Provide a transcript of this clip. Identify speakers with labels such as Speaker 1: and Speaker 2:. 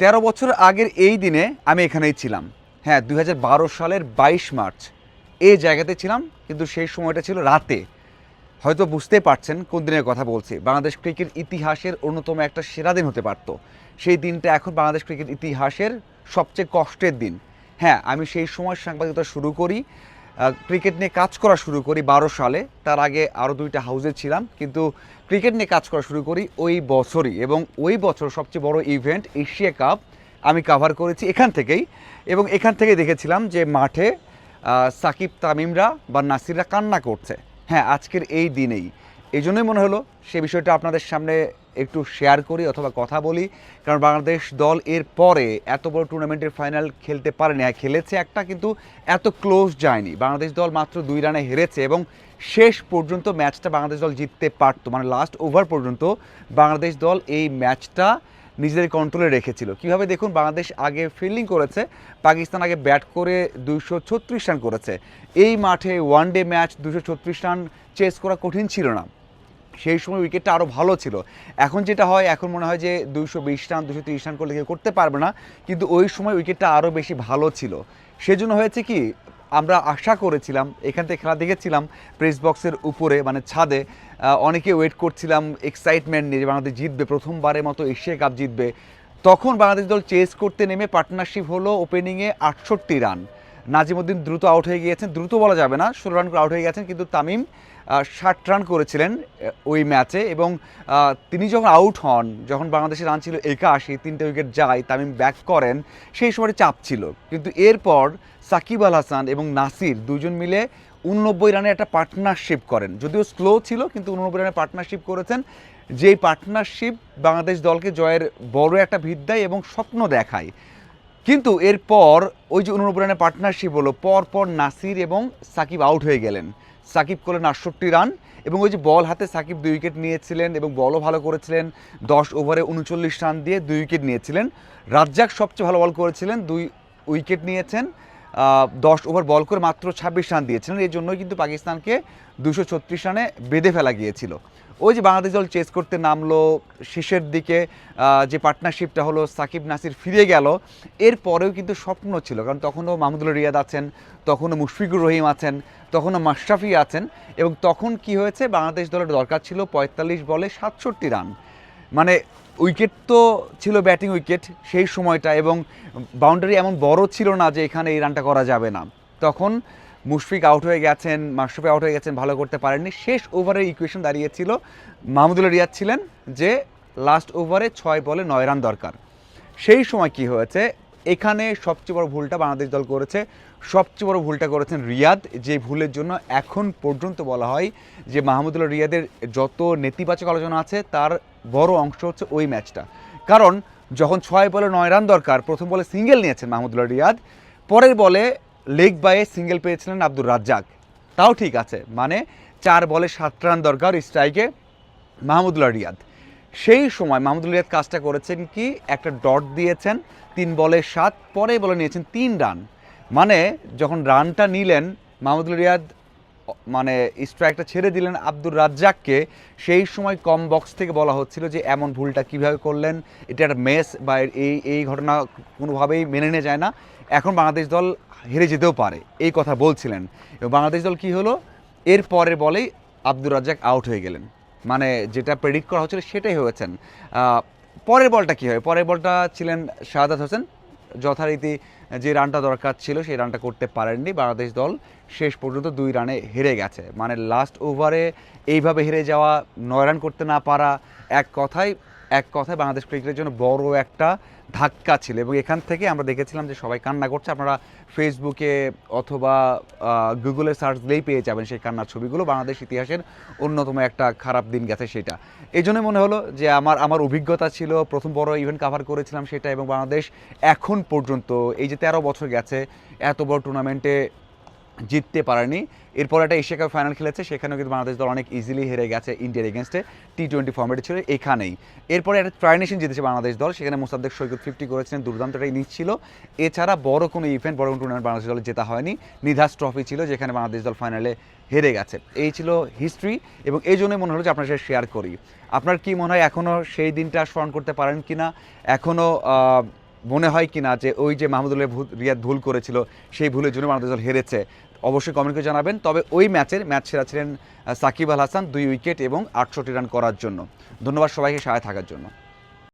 Speaker 1: তেরো বছর আগের এই দিনে আমি এখানেই ছিলাম। হ্যাঁ দু হাজার বারো সালের বাইশ মার্চ। এই জায়গাতে ছিলাম, কিন্তু সেই সময়টা ছিল রাতে। হয়তো বুঝতে পারছেন কোন দিনের কথা বলছি। বাংলাদেশ ক্রিকেট ইতিহাসের অন্যতম একটা সেরা দিন হতে পারতো। সেই দিনটা এখন বাংলাদেশ ক্রিকেট ইতিহাসের সবচেয়ে কষ্টের দিন। হ্যাঁ আমি সেই সময় সাংবাদিকতা শুরু করি। ক্রিকেট নিয়ে কাজ করা শুরু করি বারো সালে। তার আগে আরও দুইটা হাউসে ছিলাম, কিন্তু ক্রিকেট নিয়ে কাজ করা শুরু করি ওই বছরই এবং ওই বছর সবচেয়ে বড় ইভেন্ট এশিয়া কাপ আমি কাভার করেছি এখান থেকেই এবং এখান থেকে দেখেছিলাম যে মাঠে সাকিব তামিমরা বা নাসিররা কান্না করছে। হ্যাঁ আজকের এই দিনেই। এই জন্যই মনে হলো সে বিষয়টা আপনাদের সামনে একটু শেয়ার করি অথবা কথা বলি। কারণ বাংলাদেশ দল এর পরে এত বড় টুর্নামেন্টের ফাইনাল খেলতে পারেনি। খেলেছে একটা কিন্তু এত ক্লোজ যায়নি। বাংলাদেশ দল মাত্র দুই রানে হেরেছে এবং শেষ পর্যন্ত ম্যাচটা বাংলাদেশ দল জিততে পারতো। মানে লাস্ট ওভার পর্যন্ত বাংলাদেশ দল এই ম্যাচটা নিজেদের কন্ট্রোলে রেখেছিল। কীভাবে দেখুন, বাংলাদেশ আগে ফিল্ডিং করেছে, পাকিস্তান আগে ব্যাট করে দুইশো ছত্রিশ রান করেছে। এই মাঠে ওয়ান ডে ম্যাচ দুশো ছত্রিশ রান চেস করা কঠিন ছিল না। সেই সময় উইকেটটা আরও ভালো ছিল। এখন যেটা হয়, এখন মনে হয় যে দুইশো বিশ রান দুশো তিরিশ রান করলে কেউ করতে পারবে না, কিন্তু ওই সময় উইকেটটা আরও বেশি ভালো ছিল। সেজন্য হয়েছে কি, আমরা আশা করেছিলাম, এখান থেকে খেলা দেখেছিলাম প্রেস বক্সের উপরে মানে ছাদে অনেকে ওয়েট করছিলাম এক্সাইটমেন্ট নিয়ে যে বাংলাদেশ জিতবে, প্রথমবারের মতো এশিয়া কাপ জিতবে। তখন বাংলাদেশ দল চেস করতে নেমে পার্টনারশিপ হলো ওপেনিংয়ে আটষট্টি রান। নাজিমুদ্দিন দ্রুত আউট হয়ে গিয়েছেন। দ্রুত বলা যাবে না, ষোলো রান করে আউট হয়ে গেছেন, কিন্তু তামিম ষাট রান করেছিলেন ওই ম্যাচে এবং তিনি যখন আউট হন, যখন বাংলাদেশের রান ছিল একাশি, তিনটে উইকেট যায়, তামিম ব্যাক করেন, সেই সময় চাপ ছিল। কিন্তু এরপর সাকিব আল হাসান এবং নাসির দুজন মিলে উননব্বই রানের একটা পার্টনারশিপ করেন। যদিও স্লো ছিল, কিন্তু উননব্বই রানের পার্টনারশিপ করেছেন। যেই পার্টনারশিপ বাংলাদেশ দলকে জয়ের বড় একটা ভিত দেয় এবং স্বপ্ন দেখায়। কিন্তু এরপর ওই যে উননব্বই রানের পার্টনারশিপ হলো পর পর নাসির এবং সাকিব আউট হয়ে গেলেন। সাকিব করলেন আটষট্টি রান এবং ওই যে বল হাতে সাকিব দুই উইকেট নিয়েছিলেন এবং বলও ভালো করেছিলেন। দশ ওভারে উনচল্লিশ রান দিয়ে দুই উইকেট নিয়েছিলেন। রাজ্জাক সবচেয়ে ভালো বল করেছিলেন, দুই উইকেট নিয়েছেন। দশ ওভার বল করে মাত্র ছাব্বিশ রান দিয়েছিলেন। এই জন্যই কিন্তু পাকিস্তানকে দুশো ছত্রিশ রানে বেঁধে ফেলা গিয়েছিল। ওই যে বাংলাদেশ দল চেস করতে নামলো, শেষের দিকে যে পার্টনারশিপটা হলো, সাকিব নাসির ফিরে গেল এরপরেও কিন্তু স্বপ্ন ছিল। কারণ তখনও মাহমুদুল রিয়াদ আছেন, তখনও মুশফিকুর রহিম আছেন, তখনও মাশরাফি আছেন এবং তখন কি হয়েছে, বাংলাদেশ দলের দরকার ছিল পঁয়তাল্লিশ বলে সাতষট্টি রান। মানে উইকেট তো ছিল ব্যাটিং উইকেট সেই সময়টা এবং বাউন্ডারি এমন বড় ছিল না যে এখানে এই রানটা করা যাবে না। তখন মুশফিক আউট হয়ে গেছেন, মাশরাফি আউট হয়ে গেছেন, ভালো করতে পারেননি। শেষ ওভারের ইকুয়েশন দাঁড়িয়েছিল। মাহমুদুল রিয়াদ ছিলেন যে লাস্ট ওভারে ছয় বলে নয় রান দরকার। সেই সময় কি হয়েছে? এখানে সবচেয়ে বড় ভুলটা বাংলাদেশ দল করেছে। সবচেয়ে বড় ভুলটা করেছেন রিয়াদ, যে ভুলের জন্য এখন পর্যন্ত বলা হয় যে মাহমুদুল্লাহ রিয়াদের যত নেতিবাচক আলোচনা আছে, তার বড় অংশ হচ্ছে ওই ম্যাচটা। কারণ যখন ছয় বলে নয় রান দরকার, প্রথম বলে সিঙ্গেল নিয়েছেন মাহমুদুল্লাহ রিয়াদ, পরের বলে লেগ বাইয়ে সিঙ্গেল পেয়েছিলেন আব্দুর রাজ্জাক। তাও ঠিক আছে মানে চার বলে সাত রান দরকার স্ট্রাইকে মাহমুদুল্লাহ রিয়াদ। সেই সময় মাহমুদুল রিয়াদ কাজটা করেছেন কি, একটা ডট দিয়েছেন, তিন বলে সাত পরে বলে নিয়েছেন তিন রান। মানে যখন রানটা নিলেন মাহমুদুল রিয়াদ মানে স্ট্রাইকটা ছেড়ে দিলেন আব্দুর রাজ্জাককে। সেই সময় কম বক্স থেকে বলা হচ্ছিল যে এমন ভুলটা কীভাবে করলেন, এটা একটা মেস বা এই এই ঘটনা কোনোভাবেই মেনে নেওয়া যায় না। এখন বাংলাদেশ দল হেরে যেতেও পারে, এই কথা বলছিলেন। এবং বাংলাদেশ দল কি হলো? এর পরের বলেই আব্দুর রাজ্জাক আউট হয়ে গেলেন। মানে যেটা প্রেডিক্ট করা হচ্ছিল সেটাই হয়েছেন। পরের বলটা কী হয়? পরের বলটা ছিলেন শাহাদাত হোসেন। যথারীতি যে রানটা দরকার ছিল সেই রানটা করতে পারেননি বাংলাদেশ দল। শেষ পর্যন্ত দুই রানে হেরে গেছে। মানে লাস্ট ওভারে এইভাবে হেরে যাওয়া, নয় রান করতে না পারা, এক কথায় এক কথায় বাংলাদেশ ক্রিকেটের জন্য বড় একটা ধাক্কা ছিল এবং এখান থেকে আমরা দেখেছিলাম যে সবাই কান্না করছে। আপনারা ফেসবুকে অথবা গুগলে সার্চ দিলেই পেয়ে যাবেন সেই কান্নার ছবিগুলো। বাংলাদেশ ইতিহাসের অন্যতম একটা খারাপ দিন গেছে সেটা। এই জন্যই মনে হলো যে আমার আমার অভিজ্ঞতা ছিল, প্রথম বড় ইভেন্ট কাভার করেছিলাম সেটা এবং বাংলাদেশ এখন পর্যন্ত, এই যে তেরো বছর গেছে, এত বড় টুর্নামেন্টে জিততে পারেনি। এরপর একটা এশিয়া কাপ ফাইনাল খেলেছে, সেখানেও কিন্তু বাংলাদেশ দল অনেক ইজিলি হেরে গেছে ইন্ডিয়ার এগেনস্টে টি টোয়েন্টি ফর্মেটে ছিল এখানেই। এরপরে একটা ট্রাইনেশন জিতেছে বাংলাদেশ দল, সেখানে মোসাদ্দেক সৈকত ফিফটি করেছিলেন, দুর্দান্ত একটা ইনিংস ছিল। এছাড়া বড় কোনো ইভেন্ট বড় কোনো টুর্নামেন্ট বাংলাদেশ দলে জেতা হয়নি। নিধাস ট্রফি ছিল, যেখানে বাংলাদেশ দল ফাইনালে হেরে গেছে। এই ছিল হিস্ট্রি এবং এই জন্যই মনে হলো যে আপনার সাথে শেয়ার করি। আপনার কি মনে হয় এখনও সেই দিনটা স্মরণ করতে পারেন কি না এখনও মনে হয় কি না যে ওই যে মাহমুদুল্লাহ রিয়াদ ভুল করেছিল, সেই ভুলের জন্য বাংলাদেশ দল হেরেছে, অবশ্যই কমেন্ট করে জানাবেন। তবে ওই ম্যাচের ম্যাচ সেরা ছিলেন সাকিব আল হাসান, দুই উইকেট এবং আটষট্টি রান করার জন্য। ধন্যবাদ সবাইকে সহায় থাকার জন্য।